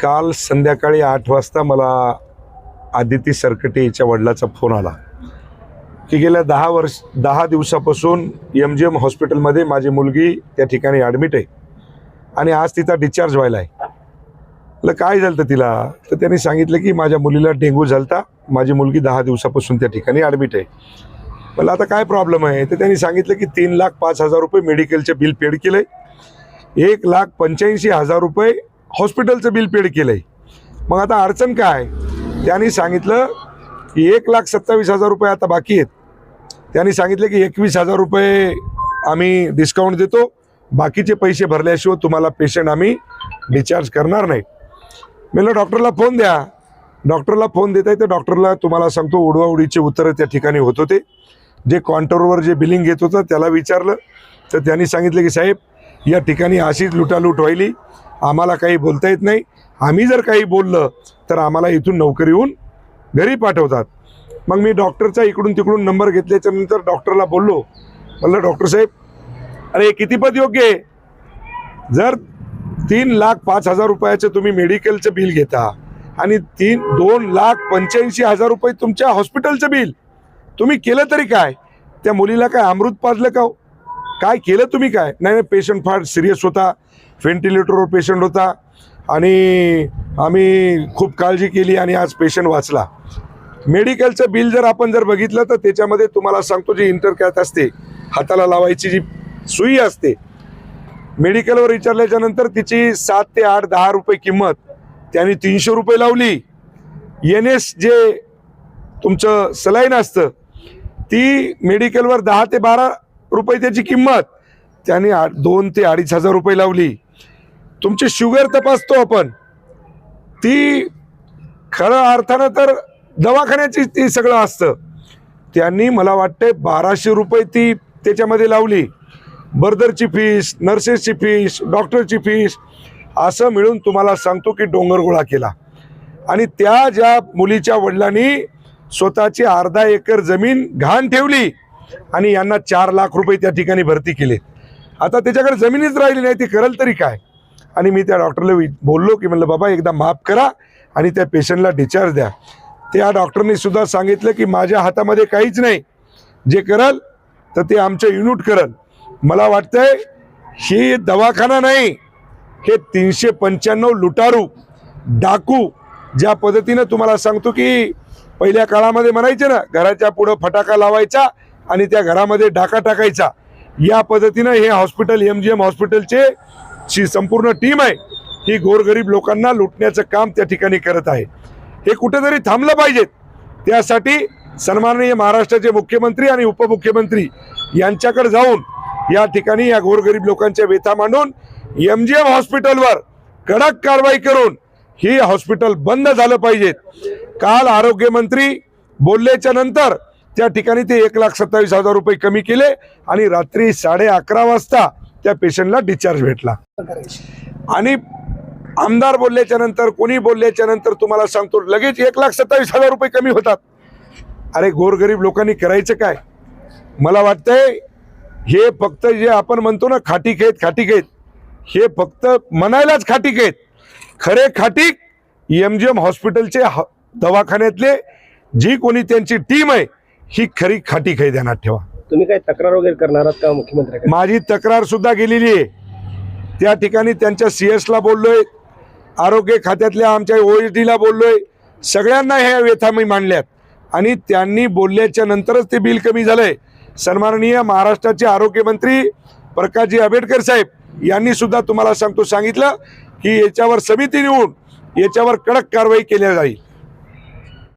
काल संध्याकाळी आठ वाजता मला आदिती सरकटे याच्या वडिलाचा फोन आला. की गेल्या दहा वर्ष दहा दिवसापासून एम जी एम हॉस्पिटलमध्ये माझी मुलगी त्या ठिकाणी ॲडमिट आहे. आणि आज तिचा डिस्चार्ज व्हायला आहे. म्हटलं काय झालं तिला? तर त्यांनी सांगितलं की माझ्या मुलीला डेंग्यू झालता. माझी मुलगी दहा दिवसापासून त्या ठिकाणी ॲडमिट आहे. मला आता काय प्रॉब्लेम आहे? तर त्यांनी सांगितलं की तीन लाख पाच हजार रुपये मेडिकलचे बिल पेड केलं आहे एक लाख पंच्याऐंशी हजार रुपये हॉस्पिटलचं बिल पेड केलं आहे मग आता अडचण काय? त्यांनी सांगितलं की एक लाख सत्तावीस हजार रुपये आता बाकी आहेत. त्यांनी सांगितलं की एकवीस हजार रुपये आम्ही डिस्काउंट देतो. बाकीचे पैसे भरल्याशिवाय तुम्हाला पेशंट आम्ही डिस्चार्ज करणार नाही. म्हणलं डॉक्टरला फोन द्या. डॉक्टरला फोन देता तर डॉक्टरला तुम्हाला सांगतो उडवाउडीचे उत्तरं त्या ठिकाणी होत होते. जे काउंटरवर जे बिलिंग घेत होतं त्याला विचारलं. तर त्यांनी सांगितलं की साहेब या ठिकाणी अशीच लुटालूट व्हायली. आम्हाला काही बोलता येत नाही. आम्ही जर काही बोललं तर आम्हाला इथून नोकरीहून घरी पाठवतात. मग मी डॉक्टरचा इकडून तिकडून नंबर घेतल्याच्या नंतर डॉक्टरला बोललो. म्हणलं डॉक्टर साहेब अरे कितीपत योग्य आहे? जर तीन लाख पाच हजार रुपयाचं तुम्ही मेडिकलचं बिल घेता आणि तीन दोन लाख पंच्याऐंशी हजार रुपये तुमच्या हॉस्पिटलचं बिल तुम्ही केलं तरी काय? त्या मुलीला काय अमृत पाजलं का हो? काय केलं तुम्ही काय? नाही नाही पेशंट फार सिरियस होता. व्हेंटिलेटरवर पेशंट होता. आणि आम्ही खूप काळजी केली आणि आज पेशंट वाचला. मेडिकलचं बिल जर आपण जर बघितलं तर त्याच्यामध्ये तुम्हाला सांगतो जी इंटरकॅथ असते हाताला लावायची जी सुई असते मेडिकलवर विचारल्याच्या नंतर तिची सात ते आठ दहा रुपये किंमत त्यांनी तीनशे रुपये लावली. एन एस जे तुमचं सलाईन असतं ती मेडिकलवर दहा ते बारा रुपये त्याची किंमत त्यांनी आ दोन ते अडीच हजार रुपये लावली. तुमची शुगर तपासतो आपण. ती खरं अर्थानं तर दवाखान्याची ती सगळं असतं. त्यांनी मला वाटते बाराशे रुपये ती त्याच्यामध्ये लावली. बर्दरची फीस नर्सेसची फीस डॉक्टरची फीस असं मिळून तुम्हाला सांगतो की डोंगर गोळा केला. आणि त्या ज्या मुलीच्या वडिलांनी स्वतःची अर्धा एकर जमीन घाण ठेवली आणि यांना चार लाख रुपये त्या ठिकाणी भरती केले. आता त्याच्याकडे जमिनीच राहिली नाही ती करेल तरी काय? आणि मी त्या डॉक्टरला वि बोललो की म्हणलं बाबा एकदा माफ करा आणि त्या पेशंटला डिस्चार्ज द्या. त्या डॉक्टरने सुद्धा सांगितलं की माझ्या हातामध्ये काहीच नाही. जे करल तर ते आमचं युनिट करल. मला वाटतंय ही दवाखाना नाही. हे तीनशे पंच्याण्णव लुटारू डाकू ज्या पद्धतीनं तुम्हाला सांगतो की पहिल्या काळामध्ये म्हणायचे ना घराच्या पुढं फटाका लावायचा आणि त्या घरामध्ये डाका टाकायचा. या पद्धतीनं हे हॉस्पिटल एम जी एम हॉस्पिटलचे ची संपूर्ण टीम आहे ही गोरगरीब लोकांना लुटण्याचं काम त्या ठिकाणी करत आहे. हे कुठेतरी थांबलं पाहिजेत त्यासाठी सन्माननीय महाराष्ट्राचे मुख्यमंत्री आणि उपमुख्यमंत्री यांच्याकडे जाऊन या ठिकाणी या गोरगरीब लोकांच्या व्यथा मांडून एम जी एम हॉस्पिटलवर कडक कारवाई करून ही हॉस्पिटल बंद झालं पाहिजेत काल आरोग्यमंत्री बोलल्याच्या नंतर त्या ठिकाणी ते एक लाख सत्तावीस हजार रुपये कमी केले आणि रात्री साडे अकरा वाजता त्या पेशंटला डिस्चार्ज भेटला. आणि आमदार बोलल्याच्या नंतर कोणी बोलल्याच्या नंतर तुम्हाला सांगतो लगेच एक लाख सत्तावीस हजार रुपये कमी होतात. अरे गोरगरीब लोकांनी करायचं काय? मला वाटतंय हे फक्त जे आपण म्हणतो ना खाटीक आहेत खाटीक आहेत हे फक्त म्हणायलाच खाटीक आहेत खरे खाटीक एम जी एम हॉस्पिटलचे ह- दवाखान्यातले जी कोणी त्यांची टीम आहे ही खरी खाटीक आहे ध्यानात ठेवा. तुम्ही काय तक्रार वगैरे करणार आहात का मुख्यमंत्र्याकडे? माझी तक्रार सुद्धा गेलेली आहे. त्या ठिकाणी त्यांच्या सी एसला बोललोय. आरोग्य खात्यातल्या आमच्या ओ एस डीला बोललोय. सगळ्यांना ह्या व्यथा मी मांडल्यात. आणि त्यांनी बोलल्याच्या नंतरच ते बिल कमी झालंय. सन्माननीय महाराष्ट्राचे आरोग्यमंत्री प्रकाशजी आंबेडकर साहेब यांनी सुद्धा तुम्हाला सांगतो सांगितलं की याच्यावर समिती निवडून याच्यावर कडक कारवाई केल्या जाईल.